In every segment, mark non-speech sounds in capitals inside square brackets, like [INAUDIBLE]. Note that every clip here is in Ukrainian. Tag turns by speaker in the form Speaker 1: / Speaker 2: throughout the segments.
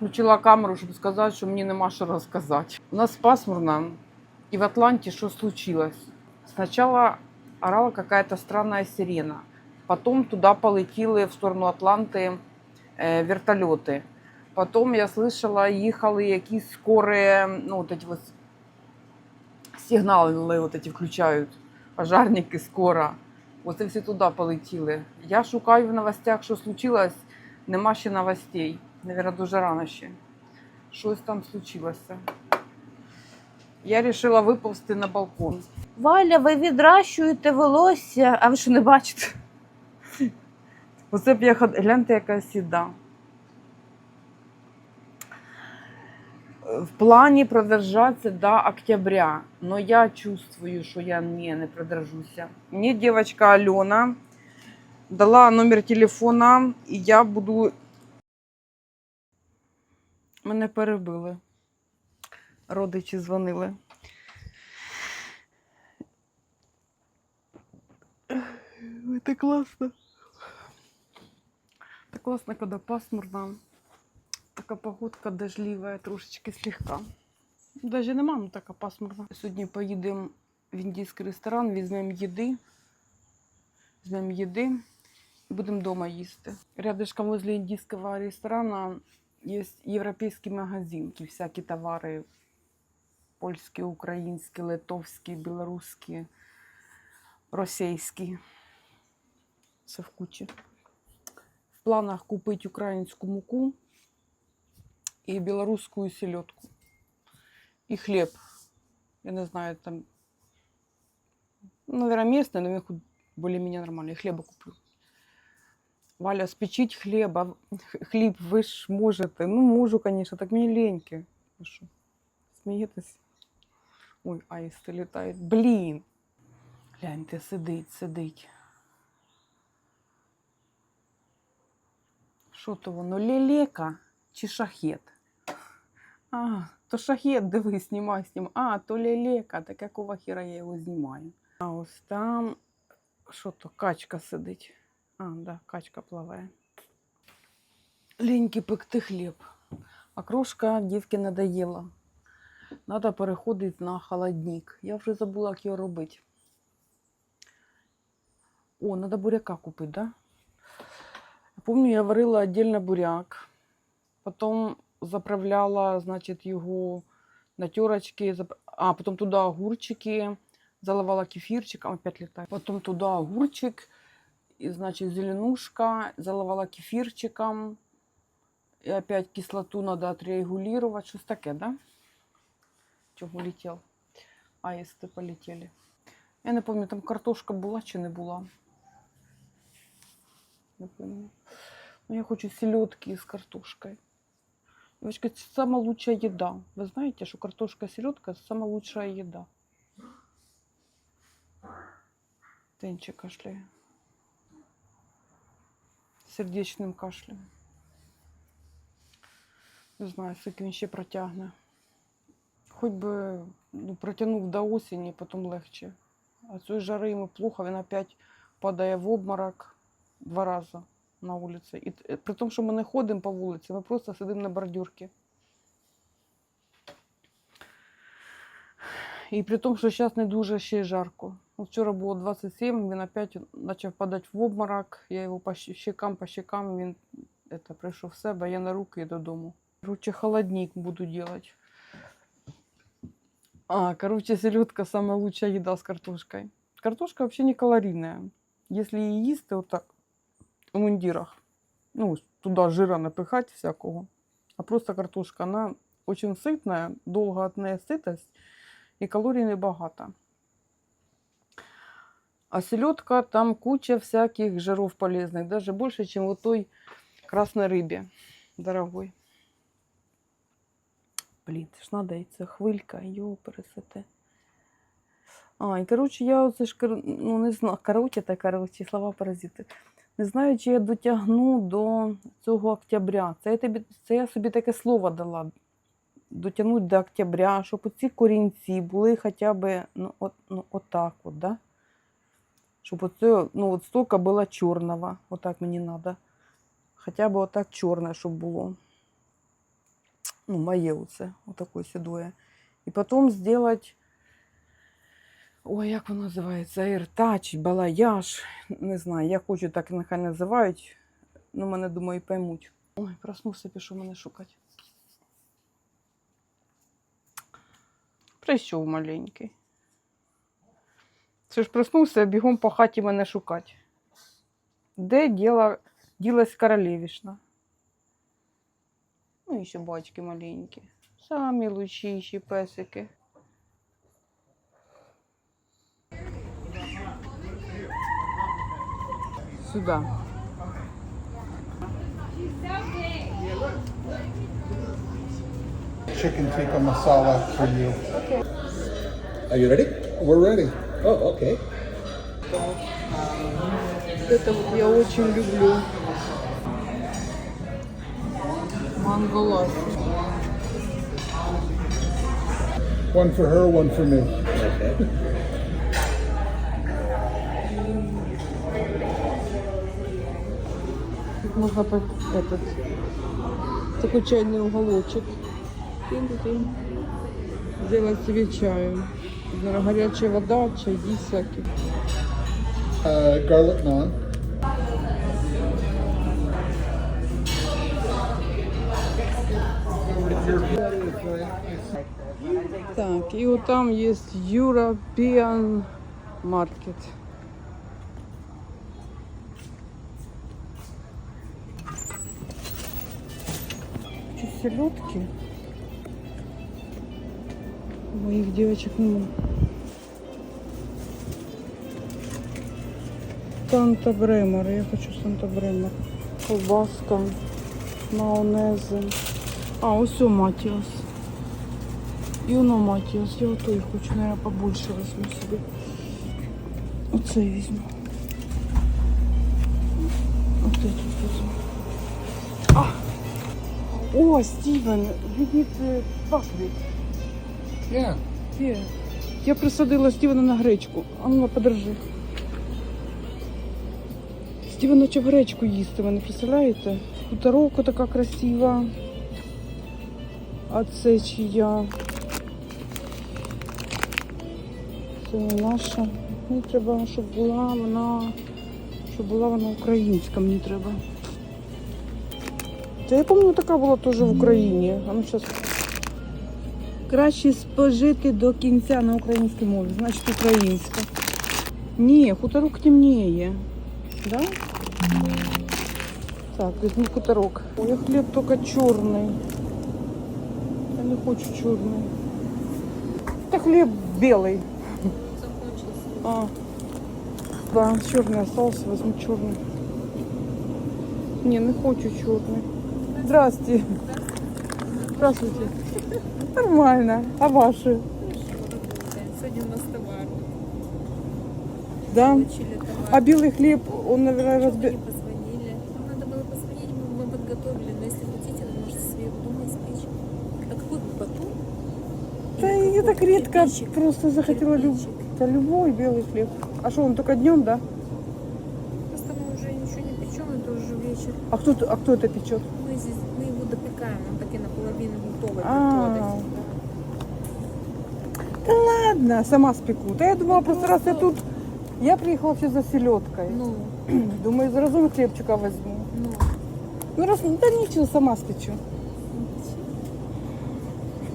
Speaker 1: Включила камеру, щоб сказати, що мені нема що розказати. У нас пасмурно, і в Атланті що случилось? Спочатку орала какая-то странная сирена. Потом туда полетели в сторону Атланти э, вертольоти. Потом я слышала, їхали якісь скорі, ну, вот эти вот сигнали вот эти включають. Пожарники скоро. Оце всі туди полетіли. Я шукаю в новостях, що случилось. Нема ще новостей. Навірно, дуже рано ще. Щось там случилося. Я вирішила виповзти на балкон.
Speaker 2: Валя, ви відращуєте волосся, а ви що не бачите?
Speaker 1: Оце б я ход... гляньте, яка сіда. В плані продержатися до октября, но я чувствую, що я не, не продержуся. Мені дівчинка Альона дала номер телефона, і я буду. Мене перебили. Родичі дзвонили. Это классно. Так классно, когда пасмурно. Така погодка дождливая, трошечки слегка. Даже нема, ну така пасмурна. Сьогодні поїдемо в індійський ресторан, візьмемо їди. Візьмемо їди і будемо вдома їсти. Рядышком возле індійського ресторана є європейський магазин, і всякі товари польські, українські, литовські, білоруські, російські. Все в кучі. В планах купити українську муку і білоруську селедку. І хліб. Я не знаю, там, ну, наверное, местный, но хоть более-менее нормальный. Хліба куплю. Валя, спечіть хліба. Х- Хліб ви ж можете. Ну, можу, конечно, так мені леньки. Ви що, смієтесь? Ой, аїсти літають. Блін. Гляньте, сидить, сидить. Що то воно? Лелека чи шахет? А, то шахет, диви, знімай, знімай. А, то лелека, так якого хіра я його знімаю. А ось там, що то, качка сидить. А, да, качка плаває. Леньки пекти хліб. А крошка дівки надоїла. Надо переходити на холодник. Я вже забула, як його робити. О, надо буряка купити, да? Я помню, я варила отдельно буряк. Потом заправляла, значит, його на терочки. А, потом туда огурчики, заливала кефирчиком, опять летает. Потом туда огурчик, и, значит, зеленушка, заливала кефирчиком. И опять кислоту надо отрегулировать. Что-то таке, да? Чего улетел? Аисты полетели. Я не помню, там картошка була чи не була. Не помню. Ну, я хочу селедки с картошкой. Девочка, это самая лучшая еда. Вы знаете, что картошка и селедка это самая лучшая еда. Тенчик кашляє. Сердечним кашлем. Не знаю, скільки він ще протягне. Хоч би ну, протягнув до осені, потім легче. А цієї жари йому плохо, він опять падає в обморок два рази на вулиці. І при тому, що ми не ходимо по вулиці, ми просто сидимо на бордюрці. І при тому, що зараз не дуже ще й жарко. Ну, Вчора було 27, він опять почав падати в обморок. Я його по щ- щекам, по щекам, він это, прийшов в себе, я на руки і додому. Короче, холодник буду делать. А, короче, селедка самая лучшая еда с картошкой. Картошка вообще не калорийная. Если її їсти отак в мундирах, ну, туда жира напихать всякого, а просто картошка, она очень сытная, долго от неї сытость, и калорий небагато. А селедка, там куча всяких жиров полезных, даже больше, чем у той красной рыбе дорогой. Блін, це ж надо і це хвилька, його пересете. А, і коротше, я оце ж ну, не знаю, коротше та коротше, слова паразити. Не знаю, чи я дотягну до цього октября. Це я, тобі, це я собі таке слово дала. Дотягнути до октября, щоб ці корінці були хоча б ну, от, ну, отак от, да? Щоб оце, ну, от столько було чорного. Отак мені треба. Хоча б отак чорне, щоб було. Ну, моє оце, отаке сідое. І потім зробити, ой, як воно називається, AirTouch, балаяж. Не знаю, я хочу так нехай називають. Ну, мене, думаю, поймуть. Ой, проснувся, пішов мене шукати. Прийшов маленький. Це ж проснувся, бігом по хаті мене шукати. Де діла, ділась королевішна? Ну, і ще бачки маленькі. Самі лучшіші песики. Сюди.
Speaker 3: chicken tikka masala for you.
Speaker 4: Are you ready?
Speaker 3: We're ready.
Speaker 4: Oh, okay.
Speaker 1: Это вот я очень люблю. Манголас.
Speaker 3: One for her, one for me.
Speaker 4: Okay.
Speaker 1: Тут можно по- этот такой чайный уголочек. Тин-тин. Сделать себе чаю. Наверно, Горячая вода, чайки всякие.
Speaker 3: Uh, garlic naan.
Speaker 1: Так, и вот там есть European Market. Что, селедки? Моих девочек нема. Санта Бремер. Я хочу Санта Бремер. Колбаска, майонези. А, ось у Матіас. І воно Матіас. Я отой хочу, наверное, побольше візьму собі. Оцей візьму. Оцей тут візьму. А! О, Стівен, від пахнуть.
Speaker 3: Yeah.
Speaker 1: Є. Я присадила Стівена на гречку. А ну, подержи. Стівен почав гречку їсти, ви не представляєте? Хуторовка така красива. А це чия? Це не наша. Мені треба, щоб була вона. Щоб була вона українська, мені треба. Та я пам'ятаю, така була теж в Україні. А ну зараз. Краще спожити до кінця на українській мові, значить українська. Ні, хуторок темніє. Да? Так, візьму хуторок. Ой, а хліб тільки чорний. Я не хочу чорний. Та хліб білий. А. Да, чорний остался, возьму чорний. Ні, не хочу чорний. Здрасте. Здравствуйте. Нормально. А ваши?
Speaker 5: Сегодня у нас товар.
Speaker 1: Да?
Speaker 5: Получили товар.
Speaker 1: А белый хлеб, он, наверное,
Speaker 5: Почему
Speaker 1: разбил.
Speaker 5: не позвонили? Нам надо было позвонить, мы, мы подготовили. Но если хотите, вы можете себе дома испечь. А какой батон?
Speaker 1: Я так редко
Speaker 5: Кирпичик?
Speaker 1: просто захотела люб...
Speaker 5: Кирпичик.
Speaker 1: Да любой белый хлеб. А что, он только днем, да?
Speaker 5: Просто мы уже ничего не печем, это уже вечер.
Speaker 1: А кто, а кто это печет?
Speaker 5: Мы здесь мы его допекаем, он таки наполовину готовый
Speaker 1: А.
Speaker 5: приходить.
Speaker 1: Да ладно, сама спеку. Да я думала, просто раз я тут... Я приехала все за селедкой.
Speaker 5: Ну, [CLEARS THROAT]
Speaker 1: Думаю, заразу хлебчика возьму.
Speaker 5: ну.
Speaker 1: Ну раз, да ничего, сама спечу.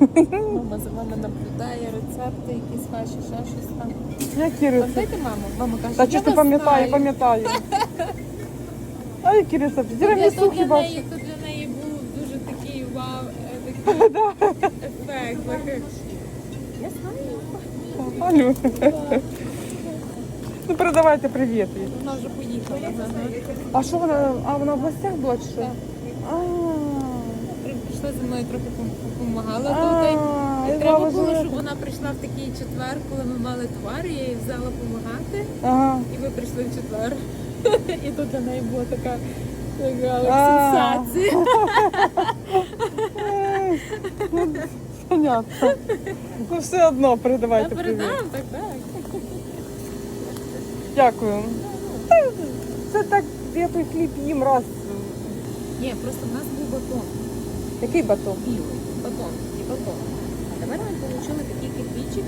Speaker 5: Мама за вами наблюдає рецепти, якісь ваші, ще щось там.
Speaker 1: Які рецепти?
Speaker 5: Пам'ятаєте маму? Мама каже,
Speaker 1: Та
Speaker 5: я
Speaker 1: чи ж ти
Speaker 5: вас
Speaker 1: пам'ятаю,
Speaker 5: знаю.
Speaker 1: пам'ятаю. А які рецепти?
Speaker 5: Тут
Speaker 1: Тірамісу
Speaker 5: для
Speaker 1: хіба що?
Speaker 5: неї, тут для Я знаю.
Speaker 1: Ну передавайте привіт. їй.
Speaker 5: Вона вже поїхала.
Speaker 1: А що вона? А вона в гостях була чи що? А,
Speaker 5: Прийшла зі мною трохи допомагала тут.
Speaker 1: а,
Speaker 5: І Треба
Speaker 1: знала,
Speaker 5: було,
Speaker 1: що-
Speaker 5: щоб вона прийшла в такий четвер, коли ми мали товар, я їй взяла допомагати,
Speaker 1: Ага.
Speaker 5: і ви прийшли в четвер. [LAUGHS] І тут для неї була така, така
Speaker 1: А.
Speaker 5: сенсація. [LAUGHS]
Speaker 1: Ну, Понятно. Ну все одно передавайте привіт.
Speaker 5: передам, так, так.
Speaker 1: Дякую. Та, Це так, я той хліб їм раз.
Speaker 5: Ні, просто в нас був батон
Speaker 1: Який батон?
Speaker 5: білий. От Ото. А тепер ми отримали такий кирпичик.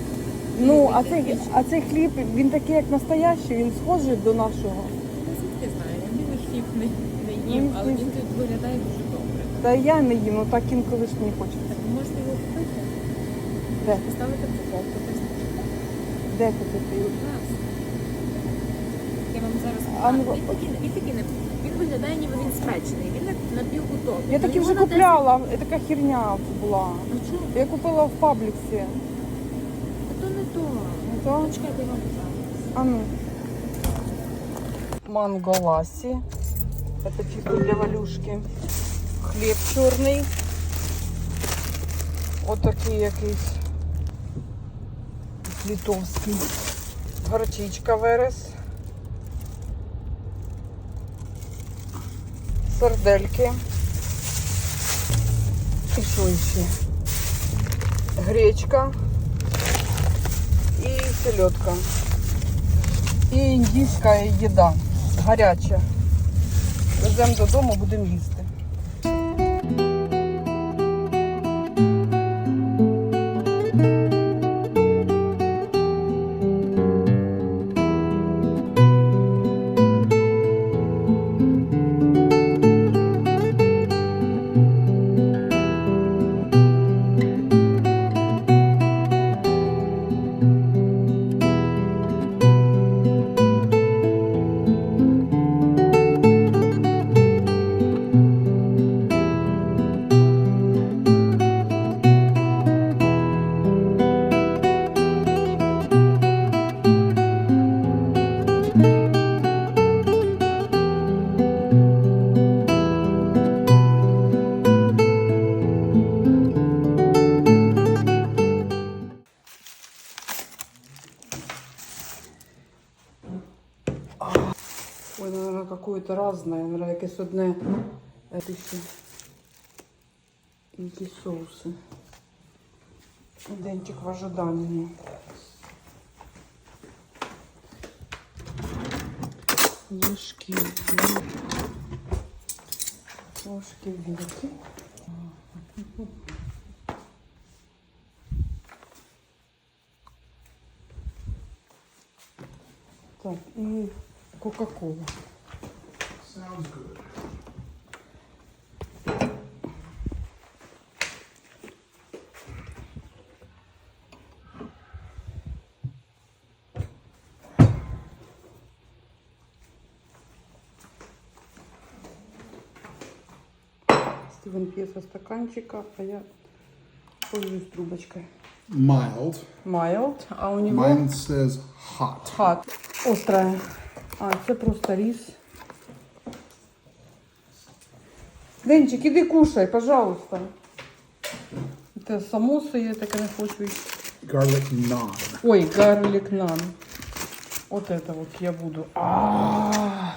Speaker 1: Ну, а цей, а цей хліб, він такий, як настоящий, він схожий до нашого.
Speaker 5: Я звідки знаю, я білий хліб не, не їм, але він тут виглядає дуже.
Speaker 1: Та я не їм, ну так інколи ж мені хочеться.
Speaker 5: Так можете його купити,
Speaker 1: Де?
Speaker 5: поставити в духовку,
Speaker 1: Де купити?
Speaker 5: нас. Я вам зараз
Speaker 1: А ну.
Speaker 5: Він такий, він такий не він виглядає, ніби він спечений. Він напівготовий.
Speaker 1: Я
Speaker 5: Ну, його
Speaker 1: вже
Speaker 5: на
Speaker 1: купляла, така херня була.
Speaker 5: Ну чого?
Speaker 1: Я купила в пабліксі.
Speaker 5: Та то не то.
Speaker 1: Не то?
Speaker 5: Ну, чекайте, я вам покажу.
Speaker 1: А ну. Манго ласі. Это чисто для Валюшки. Хліб чорний. Отакий якийсь литовський. Горчичка верес. Сардельки. І що ще? Гречка. І селедка. І індійська їда. Гаряча. Веземо додому, будемо їсти. Какое-то разное. Наверное, якесь одне. Ще якісь соуси. Денчик в ожидании. Ложки, вилки. Ложки, вилки. Так, и Кока-кола.
Speaker 3: Sounds good.
Speaker 1: Стивен пьет со стаканчика, а я пользуюсь трубочкой.
Speaker 3: Mild.
Speaker 1: Mild, а у него
Speaker 3: Mine says hot.
Speaker 1: hot. Острая. А, це просто рис. Денчик, іди кушай, пожалуйста. Це самоси, я таке не хочу.
Speaker 3: Garlic naan.
Speaker 1: Ой, гарлик нан. Вот это вот я буду. А.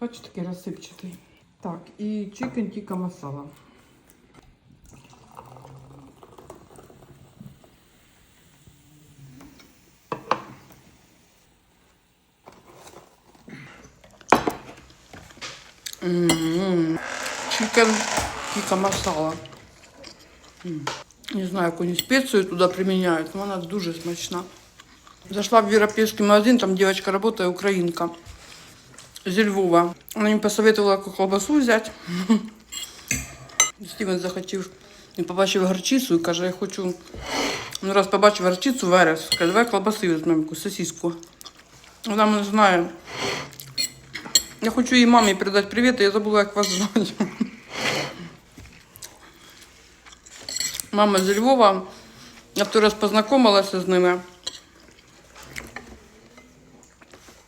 Speaker 1: Бачу, такий розсипчатий. Так, і чикен тіка масала. Чикен тіка масала. Не знаю, яку спецію туди приміняють, але вона дуже смачна. Зашла в європейський магазин, там дівчинка працює, українка зі Львова. Вона мені посоветувала яку колбасу взяти. [LAUGHS] Стівен захотів, він побачив горчицю і каже, я хочу. Ну, раз побачив горчицю, верес. Каже, давай колбаси візьмемо, сосиску. Вона мене знає. Я хочу їй мамі передати привіт, я забула, як вас звати. Мама зі Львова. Я в той раз познайомилася з ними.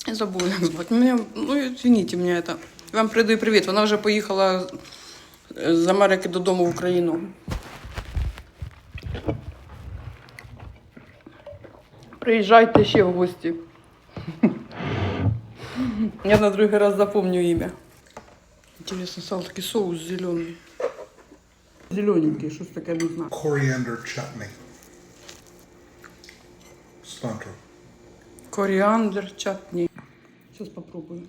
Speaker 1: Я забула, як звати. Мене, ну, извините мене це. Вам передаю привіт. Вона вже поїхала з Америки додому в Україну. Приїжджайте ще в гості. Я на другий раз запомню ім'я. Интересно, стал такий соус зелений. Зелененький, щось таке не знаю.
Speaker 3: Coriander chutney. Cilantro.
Speaker 1: Коріандр, чатні. Сейчас попробую.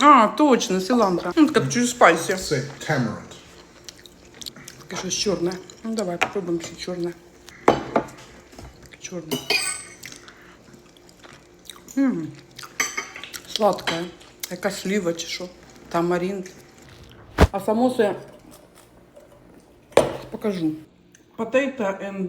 Speaker 1: А, точно, силантро. Ну, как чуть спайси.
Speaker 3: Say tamarind.
Speaker 1: Таке щось чорне. Ну, давай попробуємо ще чорне. Чорне. М, Сладке. Якась сліва чи що. Тамаринд. А самоси покажу. Potato and,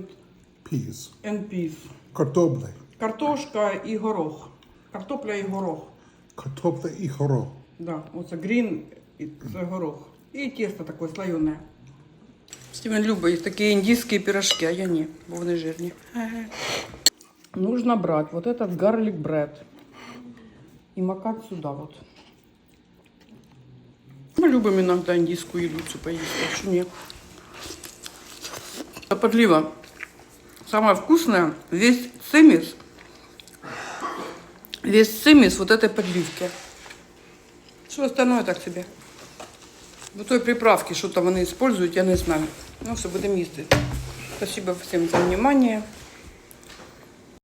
Speaker 3: Peas.
Speaker 1: and peas.
Speaker 3: Kartoble.
Speaker 1: Картошка і горох. Картопля і горох.
Speaker 3: Kartoble і хоро.
Speaker 1: Да, оце грін і це горох. І тісто таке слоєне. Стівен любить такі індійські пірожки, а я ні, бо вони жирні. Нужно брать вот этот гарлик бред и макать сюда вот. Мы любим иногда индийскую еду поесть, а что нет. Это подлива. Самое вкусное, весь цимис, весь цимис вот этой подливки. Все остальное так себе. До той приправки, що там вони использують, я не знаю. Ну, все, будемо їсти. Спасибо всім за внимание.